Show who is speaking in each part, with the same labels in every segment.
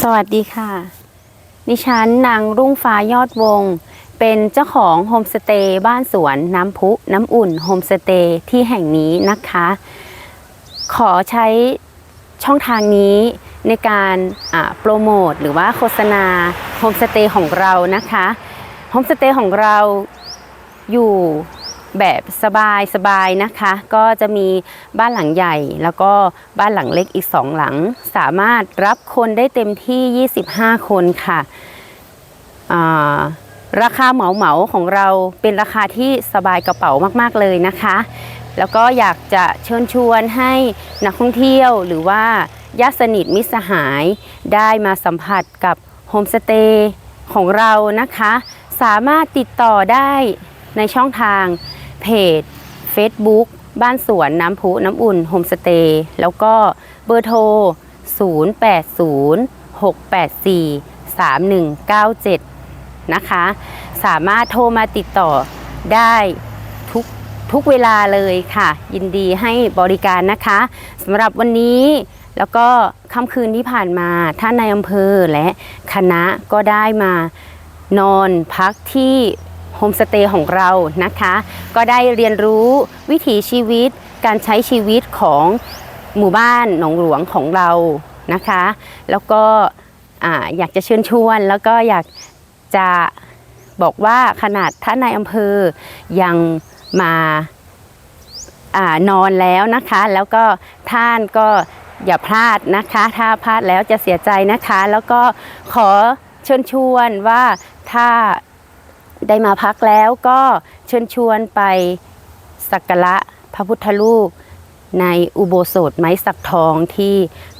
Speaker 1: สวัสดีค่ะ ดิฉันนางรุ่งฟ้ายอดวง เป็นเจ้าของโฮมสเตย์บ้านสวนน้ำพุน้ำอุ่นโฮมสเตย์ที่แห่งนี้นะคะ ขอใช้ช่องทางนี้ในการโปรโมทหรือว่าโฆษณาโฮมสเตย์ของเรานะคะโฮมสเตย์ของเราอยู่ แบบสบายสบายๆนะคะ ก็จะมีบ้านหลังใหญ่ แล้วก็บ้านหลังเล็กอีกสองหลัง สามารถรับคนได้เต็มที่ 25 คนค่ะาราคาเหมาเหมาของเราเป็นราคาที่สบายกระเป๋ามากๆเลยนะคะ แล้วก็อยากจะเชิญชวนให้นักท่องเที่ยวหรือว่าญาติสนิทมิตรสหายได้มาสัมผัสกับโฮมสเตย์ของเรานะคะ สามารถติดต่อได้ในช่องทาง เพจ Facebook บ้านสวนน้ำพุน้ำอุ่นโฮมสเตย์แล้วก็เบอร์โทร 0806843197 นะคะ สามารถโทรมาติดต่อได้ทุกทุกเวลาเลยค่ะ ยินดีให้บริการนะคะสำหรับวันนี้แล้วก็ค่ำคืนที่ผ่านมาท่านในายอำเภอและคณะก็ได้มานอนพักที่ ฮมสเตย์ของเรานะคะ ก็ได้เรียนรู้วิถีชีวิตการใช้ชีวิตของหมู่บ้านหนองหลวงของเรานะคะ แล้วก็ออยากจะเชิญชวนแล้วก็อยากจะบอกว่าขนาดท่านนายอำเภอยังมาอานอนแล้วนะคะ แล้วก็ท่านก็อย่าพลาดนะคะ ถ้าพลาดแล้วจะเสียใจนะคะ แล้วก็ขอเชิญชวนว่าถ้า ได้มาพักแล้วก็เชิญชวนไปสักการะพระพุทธรูปในอุโบสถไม้สักทองที่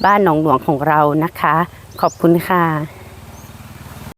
Speaker 1: บ้านหนองหลวงของเรานะคะ ขอบคุณค่ะ